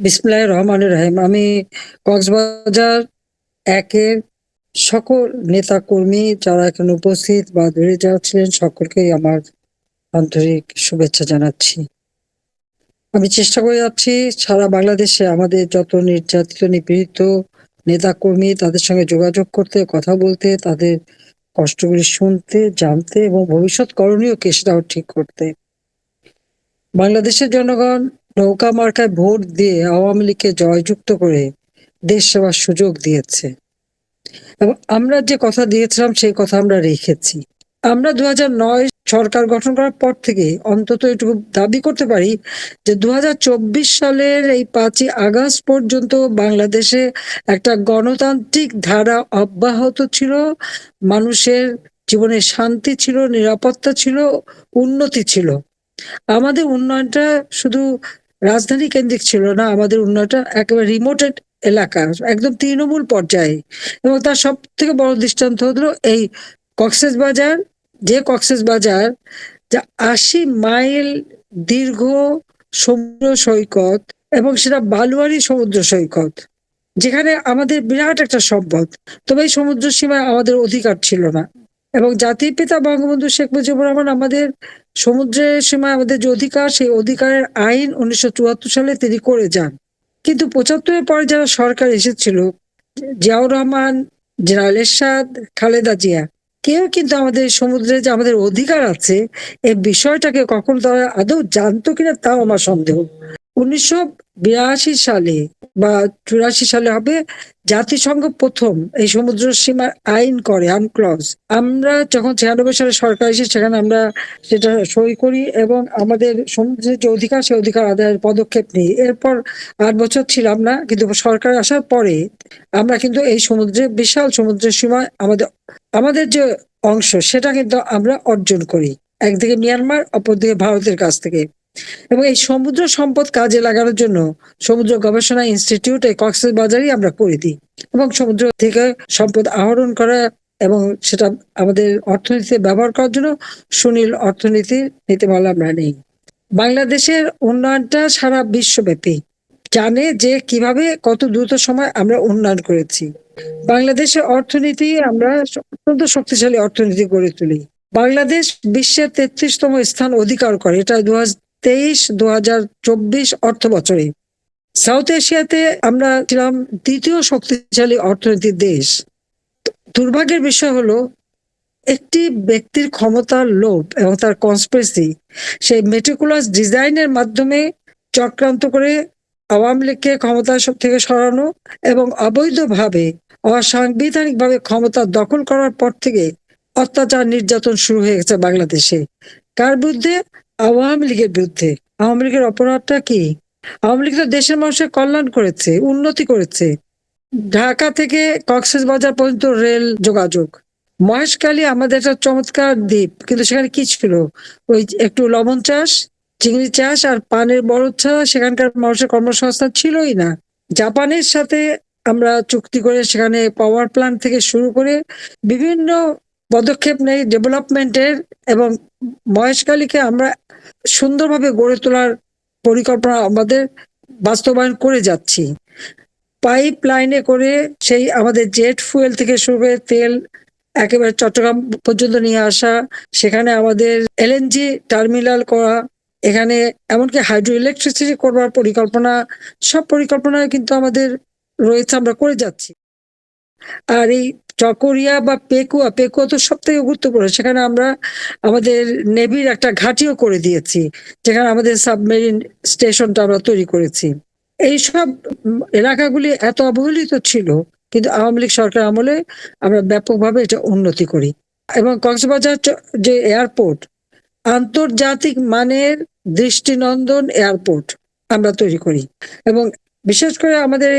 বিসমিল্লাহির রহমানির রহিম। আমি কক্সবাজার একের সকল নেতা কর্মী যারা এখানে উপস্থিত বা দূরে যারা ছিলেন সকলকেই আমার আন্তরিক শুভেচ্ছা জানাচ্ছি। আমি চেষ্টা করে যাচ্ছি সারা বাংলাদেশে আমাদের যত নির্যাতিত, নিপীড়িত নেতা কর্মী তাদের সঙ্গে যোগাযোগ করতে, কথা বলতে, তাদের কষ্টগুলি শুনতে, জানতে এবং ভবিষ্যৎ করণীয় কে সেটাও ঠিক করতে। বাংলাদেশের জনগণ নৌকা মার্কায় ভোট দিয়ে আওয়ামী লীগকে জয়যুক্ত করে দেশ সেবার সুযোগ দিয়েছে। এবং আমরা যে কথা দিয়েছিলাম, সেই কথা আমরা রেখেছি। আমরা দু সরকার গঠন করার পর থেকে অন্তত এটুকু দাবি করতে পারি যে দু সালের এই পাঁচই আগস্ট পর্যন্ত বাংলাদেশে একটা গণতান্ত্রিক ধারা অব্যাহত ছিল। মানুষের জীবনে শান্তি ছিল, নিরাপত্তা ছিল, উন্নতি ছিল। আমাদের উন্নয়নটা শুধু রাজধানী কেন্দ্রিক ছিল না, আমাদের উন্নয়নটা একেবারে রিমোটেড এলাকা, একদম তৃণমূল পর্যায়ে। এবং তার সব থেকে বড় দৃষ্টান্ত হলো এই কক্সেস বাজার, যে কক্সেস বাজার, যা আশি মাইল দীর্ঘ সমুদ্র সৈকত এবং সেটা বালুয়ারি সমুদ্র সৈকত, যেখানে আমাদের বিরাট একটা সম্পদ। তবে এই সমুদ্র সীমায় আমাদের অধিকার ছিল না। এবং জাতির পিতা বঙ্গবন্ধু শেখ মুজিবুর রহমান আমাদের সমুদ্রের সীমায় আমাদের যে অধিকার, সেই অধিকারের আইন উনিশশো চুয়াত্তর সালে তিনি করে যান। কিন্তু পঁচাত্তরের পরে যারা সরকার এসেছিল, জিয়াউর রহমান, জেনারেল এরশাদ, খালেদা জিয়া, কেউ কিন্তু আমাদের সমুদ্রে যে আমাদের অধিকার আছে এই বিষয়টাকে কখনো তারা আদৌ জানতো কিনা, তাও আমার সন্দেহ। উনিশশো বিরাশি সালে বা চুরাশি সালে হবে, জাতিসংঘ প্রথম এই সমুদ্র সীমার আইন করে আনক্লজ আমরা যখন ছিয়ানব্বই সালে সরকার এসে সেখানে আমরা সেটা সই করি এবং আমাদের সমুদ্রের যে অধিকার, সেই অধিকার আদায়ের পদক্ষেপ নিই। এরপর আট বছর ছিলাম না কিন্তু সরকার আসার পরে আমরা কিন্তু এই সমুদ্রে বিশাল সমুদ্রের সীমায় আমাদের আমাদের যে অংশ, সেটা কিন্তু আমরা অর্জন করি। একদিকে মিয়ানমার, অপরদিকে ভারতের কাছ থেকে। এবং এই সমুদ্র সম্পদ কাজে লাগানোর জন্য সমুদ্র গবেষণা ইনস্টিটিউট এই কক্সেস বাজারই আমরা করে দিই। এবং সমুদ্র থেকে সম্পদ আহরণ করা এবং সেটা আমাদের অর্থনীতিতে ব্যবহার করার জন্য সুনীল অর্থনীতির নীতিমালা আমরা নেই। বাংলাদেশের উন্নয়নটা সারা বিশ্বব্যাপী। জানে যে কীভাবে কত দ্রুত সময় আমরা উন্নয়ন করেছি। বাংলাদেশের অর্থনীতি আমরা অত্যন্ত শক্তিশালী অর্থনীতি গড়ে তুলি। বাংলাদেশ বিশ্বের তেত্রিশতম স্থান অধিকার করে। এটা দু তেইশ দু হাজার চব্বিশ অর্থ বছরে। সাউথ এশিয়াতে আমরা ছিলাম দ্বিতীয় শক্তিশালী অর্থনৈতিক দেশ। দুর্ভাগ্যের বিষয় হলো, একটি ব্যক্তির ক্ষমতার লোভ এবং তার কনস্পিরেসি সেই মেটিকুলাস ডিজাইনের মাধ্যমে চক্রান্ত করে আওয়ামী লীগকে ক্ষমতা থেকে সরানো এবং অবৈধভাবে, অসাংবিধানিকভাবে ক্ষমতা দখল করার পর থেকে অত্যাচার নির্যাতন শুরু হয়ে গেছে বাংলাদেশে। কার বিরুদ্ধে? আওয়ামী লীগের বিরুদ্ধে। আওয়ামী লীগের অপরাধটা কি? আওয়ামী লীগ তো দেশের মানুষের কল্যাণ করেছে, উন্নতি করেছে। ঢাকা থেকে কক্সেস বাজার পর্যন্ত রেল যোগাযোগ। মহেশখালী আমাদের একটা চমৎকার দ্বীপ, কিন্তু সেখানে কি ছিল? ওই একটু লবণ চাষ, চিংড়ি চাষ আর পানের বড় ছাড়া সেখানকার মানুষের কর্মসংস্থান ছিলই না। জাপানের সাথে আমরা চুক্তি করে সেখানে পাওয়ার প্ল্যান্ট থেকে শুরু করে বিভিন্ন পদক্ষেপ নেই ডেভেলপমেন্টের এবং মহেশখালীকে আমরা সুন্দরভাবে গড়ে তোলার পরিকল্পনা আমাদের বাস্তবায়ন করে যাচ্ছি। পাইপ লাইনে করে সেই আমাদের জেট ফুয়েল থেকে শুরু করে তেল একেবারে চট্টগ্রাম পর্যন্ত নিয়ে আসা, সেখানে আমাদের এলএনজি টার্মিনাল করা, এখানে এমনকি হাইড্রো ইলেকট্রিসিটি করবার পরিকল্পনা, সব পরিকল্পনা কিন্তু আমাদের রয়েছে, আমরা করে যাচ্ছি। আর এই চকরিয়া বা পেকুয়া পেকুয়া তো সব থেকে গুরুত্বপূর্ণ। সেখানে আমরা আমাদের নেভির একটা ঘাটিও করে দিয়েছি। যেখানে আমাদের সাবমেরিন স্টেশনটা আমরা তৈরি করেছি। এইসব এলাকাগুলি এত অবহেলিত ছিল, কিন্তু আওয়ামী লীগ সরকার আমলে আমরা ব্যাপকভাবে এটা উন্নতি করি। এবং কক্সবাজার যে এয়ারপোর্ট, আন্তর্জাতিক মানের দৃষ্টিনন্দন এয়ারপোর্ট আমরা তৈরি করি। এবং বিশেষ করে আমাদের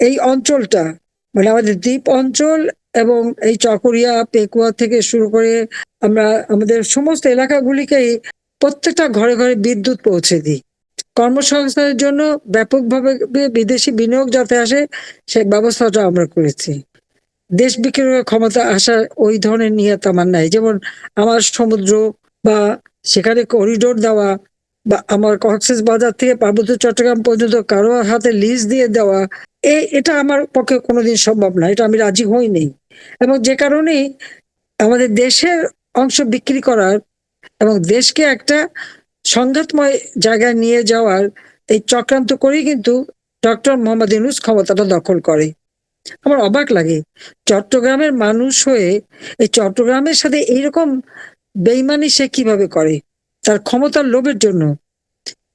এই অঞ্চলটা মানে আমাদের দ্বীপ অঞ্চল এবং এই চকরিয়া, পেকুয়া থেকে শুরু করে আমরা আমাদের সমস্ত এলাকাগুলিকেই প্রত্যেকটা ঘরে ঘরে বিদ্যুৎ পৌঁছে দিই। কর্মসংস্থানের জন্য ব্যাপকভাবে বিদেশি বিনিয়োগ যাতে আসে সেই ব্যবস্থাটা আমরা করেছি। দেশ বিক্রয়ের ক্ষমতা আসার ওই ধরনের নিয়ত আমার নাই। যেমন আমার সমুদ্র বা সেখানে করিডোর দেওয়া বা আমার কক্সেস বাজার থেকে পার্বত্য চট্টগ্রাম পর্যন্ত কারও হাতে লিজ দিয়ে দেওয়া, এ, এটা আমার পক্ষে কোনোদিন সম্ভব না। এটা আমি রাজি হইনি এবং যে কারণেই আমাদের দেশের অংশ বিক্রি করার এবং দেশকে একটা সংঘাতময় জায়গায় নিয়ে যাওয়ার এই চক্রান্ত করেই কিন্তু ডক্টর মোহাম্মদ ইউনুস ক্ষমতাটা দখল করে। আমার অবাক লাগে চট্টগ্রামের মানুষ হয়ে এই চট্টগ্রামের সাথে এইরকম বেইমানি সে কীভাবে করে? তার ক্ষমতার লোভের জন্য।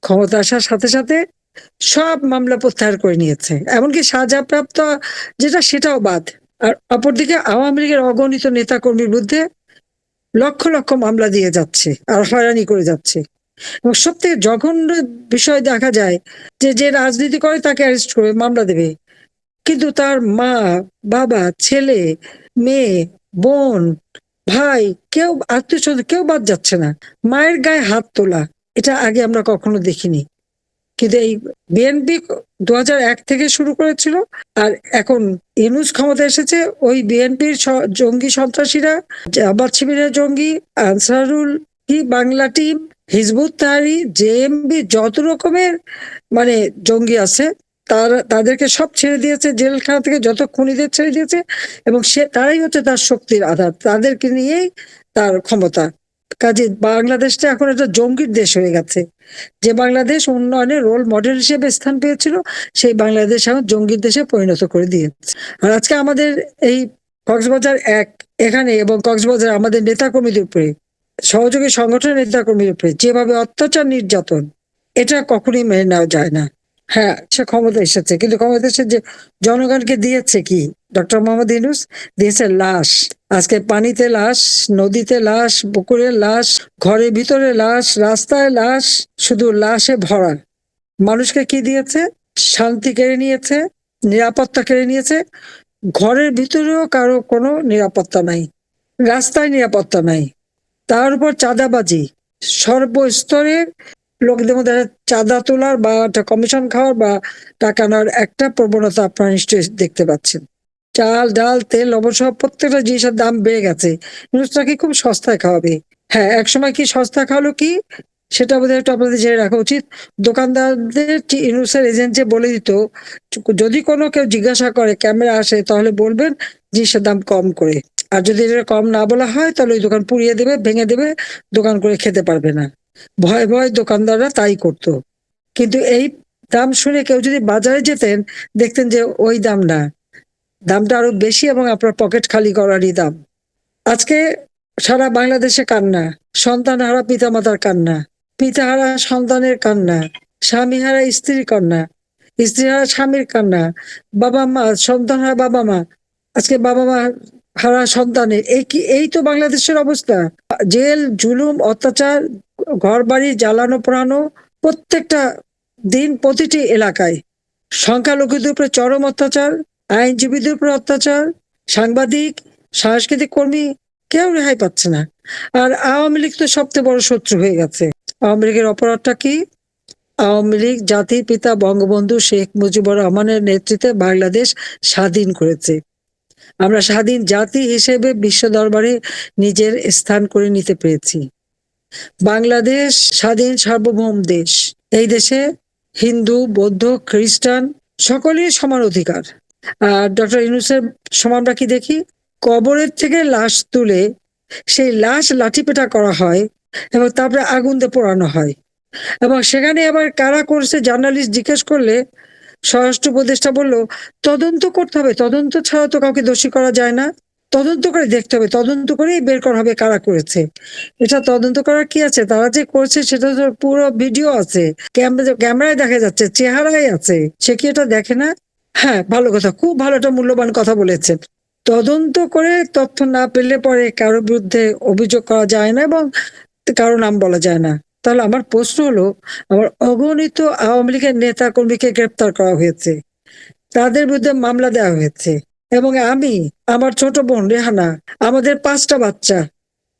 ক্ষমতা আসার সাথে সাথে সব মামলা প্রত্যাহার করে নিয়েছে। এমনকি সাজাপ্রাপ্ত যেটা সেটাও বাদ। আর অপরদিকে আওয়ামী লীগের অগণিত নেতাকর্মীর বিরুদ্ধে লক্ষ লক্ষ মামলা দিয়ে যাচ্ছে আর হয়রানি করে যাচ্ছে। এবং সব থেকে জঘন্য বিষয় দেখা যায় যে যে রাজনীতি করে তাকে অ্যারেস্ট করে মামলা দেবে। কিন্তু তার মা, বাবা, ছেলে, মেয়ে, বোন, ভাই কেউ আত্মীয় স্বজন কেউ বাদ যাচ্ছে না। মায়ের গায়ে হাত তোলা, এটা আগে আমরা কখনো দেখিনি। কিন্তু এই বিএনপি দু থেকে শুরু করেছিল, আর এখন ইউনুস ক্ষমতা এসেছে, ওই বিএনপির জঙ্গি সন্ত্রাসীরা আবাদ শিবিরের জঙ্গি, আনসারুল কি Bangla team, Hizbut Tahrir JMB যত রকমের মানে জঙ্গি আছে, তার, তাদেরকে সব ছেড়ে দিয়েছে, জেলখানা থেকে যত খুনিদের ছেড়ে দিয়েছে, এবং সে, তারাই হচ্ছে তার শক্তির আধার, তাদেরকে নিয়েই তার ক্ষমতা। কাজে বাংলাদেশটা এখন একটা জঙ্গির দেশ হয়ে গেছে। যে বাংলাদেশ উন্নয়নের রোল মডেল হিসেবে স্থান পেয়েছিল, সেই বাংলাদেশ এখন জঙ্গির দেশে পরিণত করে দিয়েছে। আর আজকে আমাদের এই কক্সবাজার এক, এখানে এবং কক্সবাজার আমাদের নেতাকর্মীদের উপরে, সহযোগী সংগঠনের নেতাকর্মীর উপরে যেভাবে অত্যাচার নির্যাতন, এটা কখনোই মেনে নেওয়া যায় না। হ্যাঁ সে ক্ষমতা এসেছে, কিন্তু ক্ষমতা এসে যে জনগণকে দিয়েছে কি? ডক্টর মোহাম্মদ ইউনুস দিয়েছে লাশ আজকে পানিতে লাশ নদীতে লাশ পুকুরে লাশ ঘরের ভিতরে লাশ রাস্তায় লাশ শুধু লাশে ভরা। মানুষকে কি দিয়েছে? শান্তি কেড়ে নিয়েছে, নিরাপত্তা কেড়ে নিয়েছে। ঘরের ভিতরেও কারও কোনো নিরাপত্তা নাই, রাস্তায় নিরাপত্তা নাই। তার উপর চাঁদাবাজি সর্বস্তরের লোকদের মধ্যে চাঁদা তোলার বা একটা কমিশন খাওয়ার বা টাকা নেওয়ার একটা প্রবণতা আপনারা নিশ্চয়ই দেখতে পাচ্ছেন। চাল, ডাল, তেল, লবণ প্রত্যেকটা জিনিসের দাম বেড়ে গেছে। জিনিসটাকে খুব সস্তায় খাওয়াবে। হ্যাঁ একসময় কি সস্তা খাওয়ালো কি? সেটা বোধহয় একটু আপনাদের জেনে রাখা উচিত। দোকানদারদের ইউনুসের এজেন্ট যে বলে দিত, যদি কোনো কেউ জিজ্ঞাসা করে, ক্যামেরা আসে, তাহলে বলবেন জিনিসের দাম কম করে। আর যদি এটা কম না বলা হয়, তাহলে ওই দোকান পুড়িয়ে দেবে, ভেঙে দেবে, দোকান করে খেতে পারবে না। ভয় ভয় দোকানদাররা তাই করত। কিন্তু এই দাম শুনে কেউ যদি বাজারে যেতেন, দেখতেন যে ওই দাম না। দামটা আরও বেশি এবং আপনার পকেট খালি করারই দাম। আজকে সারা বাংলাদেশে কান্না, সন্তান হারা, পিতামাতার কান্না, পিতা হারা সন্তানের কান্না, স্বামী হারা স্ত্রীর কান্না, স্ত্রী হারা স্বামীর কান্না, বাবা মা, সন্তান হারা বাবা মা, আজকে বাবা মা হারা সন্তানের এই কি, এই তো বাংলাদেশের অবস্থা। জেল, জুলুম, অত্যাচার ঘর বাড়ি জ্বালানো পোড়ানো প্রত্যেকটা দিন প্রতিটি এলাকায় সংখ্যালঘুদের উপরে চরম অত্যাচার আইনজীবীদের উপর অত্যাচার, সাংবাদিক, সাংস্কৃতিক কর্মী কেউ রেহাই পাচ্ছে না। আর আওয়ামী লীগ তো সবচেয়ে বড় শত্রু হয়ে গেছে। আওয়ামী লীগের অপরাধটা কি? আওয়ামী লীগ জাতির পিতা, বঙ্গবন্ধু শেখ মুজিবুর রহমানের নেতৃত্বে বাংলাদেশ স্বাধীন করেছে। আমরা স্বাধীন জাতি হিসেবে বিশ্ব দরবারে নিজের স্থান করে নিতে পেরেছি। বাংলাদেশ স্বাধীন সার্বভৌম দেশ। এই দেশে হিন্দু, বৌদ্ধ, খ্রিস্টান সকলেই সমান অধিকার। আর ডক্টর ইউনুসের সমানটা কি দেখি? কবরের থেকে লাশ তুলে সেই লাশ লাঠিপেটা করা হয় এবং তারপরে আগুন দিয়ে পোড়ানো হয়। এবং সেখানে আবার কারা করছে জার্নালিস্ট জিজ্ঞেস করলে স্বরাষ্ট্র উপদেষ্টা বলল, তদন্ত করতে হবে, তদন্ত ছাড়া তো কাউকে দোষী করা যায় না। তদন্ত করে দেখতে হবে, তদন্ত করেই বের করা হবে কারা করেছে। এটা তদন্ত করার কি আছে? তারা যে করছে সেটা তো পুরো ভিডিও আছে। ক্যামেরায় দেখা যাচ্ছে চেহারাই আছে। সে কি এটা দেখে না? হ্যাঁ ভালো কথা। খুব ভালো একটা মূল্যবান কথা বলেছেন। তদন্ত করে তথ্য না পেলে পরে কারোর বিরুদ্ধে অভিযোগ করা যায় না এবং কারও নাম বলা যায় না। তাহলে আমার প্রশ্ন হলো, আমার অগণিত আওয়ামী লীগের নেতা কর্মীকে গ্রেপ্তার করা হয়েছে। তাদের বিরুদ্ধে মামলা দেওয়া হয়েছে। এবং আমি, আমার ছোট বোন রেহানা, আমাদের পাঁচটা বাচ্চা,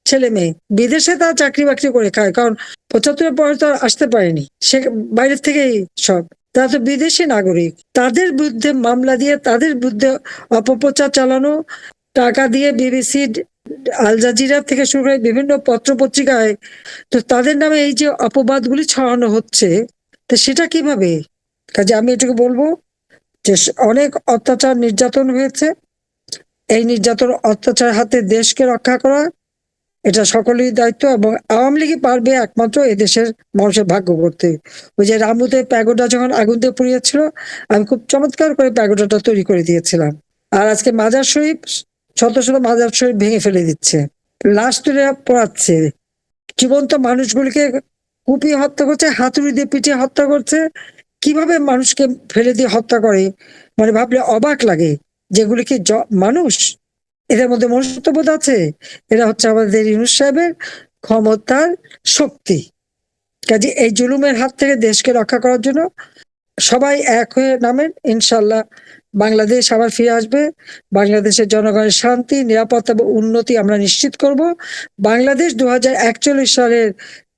ছেলে মেয়ে, বিদেশে তারা চাকরি বাকরি করে খায়। কারণ পঁচাত্তরের পরে তো আসতে পারেনি। সে বাইরের থেকেই সব। তারা বিদেশি নাগরিক। তাদের বিরুদ্ধে মামলা দিয়ে তাদের বিরুদ্ধে অপপ্রচার চালানো, টাকা দিয়ে বিবিসি, আল জাজিরা থেকে শুরু করে বিভিন্ন পত্র পত্রিকায় তো তাদের নামে এই যে অপবাদগুলি ছড়ানো হচ্ছে, তো সেটা কীভাবে? কাজে আমি এটুকু বলব যে অনেক অত্যাচার নির্যাতন হয়েছে। এই নির্যাতন অত্যাচার হাতে দেশকে রক্ষা করা এটা সকলেরই দায়িত্ব এবং আওয়ামী লীগই পারবে একমাত্র এদেশের মানুষের ভাগ্য করতে। ওই যে রামুতে প্যাগোডা যখন আগুন দিয়ে পুড়িয়েছিল, আমি খুব চমৎকার করে প্যাগোডাটা তৈরি করে দিয়েছিলাম। আর আজকে মাজার শরীফ শত শত মাজার শরীফ ভেঙে ফেলে দিচ্ছে। লাশ তুলে পড়াচ্ছে। জীবন্ত মানুষগুলিকে কুপিয়ে হত্যা করছে, হাতুড়ি দিয়ে পিটিয়ে হত্যা করছে। কীভাবে মানুষকে ফেলে দিয়ে হত্যা করে? মানে ভাবলে অবাক লাগে যেগুলি কি মানুষ? এদের মধ্যে মনুষ্যত্ববোধ আছে? এরা হচ্ছে আমাদের ইউনুস সাহেবের ক্ষমতার শক্তি। কাজে এই জুলুমের হাত থেকে দেশকে রক্ষা করার জন্য সবাই এক হয়ে নামেন ইনশাল্লাহ বাংলাদেশ আবার ফিরে আসবে। বাংলাদেশের জনগণের শান্তি, নিরাপত্তা এবং উন্নতি আমরা নিশ্চিত করব। বাংলাদেশ দু হাজার একচল্লিশ সালের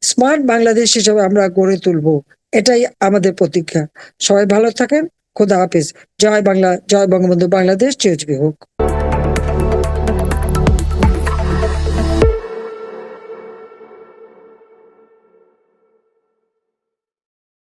স্মার্ট বাংলাদেশ হিসেবে আমরা গড়ে তুলব। এটাই আমাদের প্রতিজ্ঞা। সবাই ভালো থাকেন। খোদা হাফিজ। জয় বাংলা, জয় বঙ্গবন্ধু বাংলাদেশ। চিরজীবী হোক।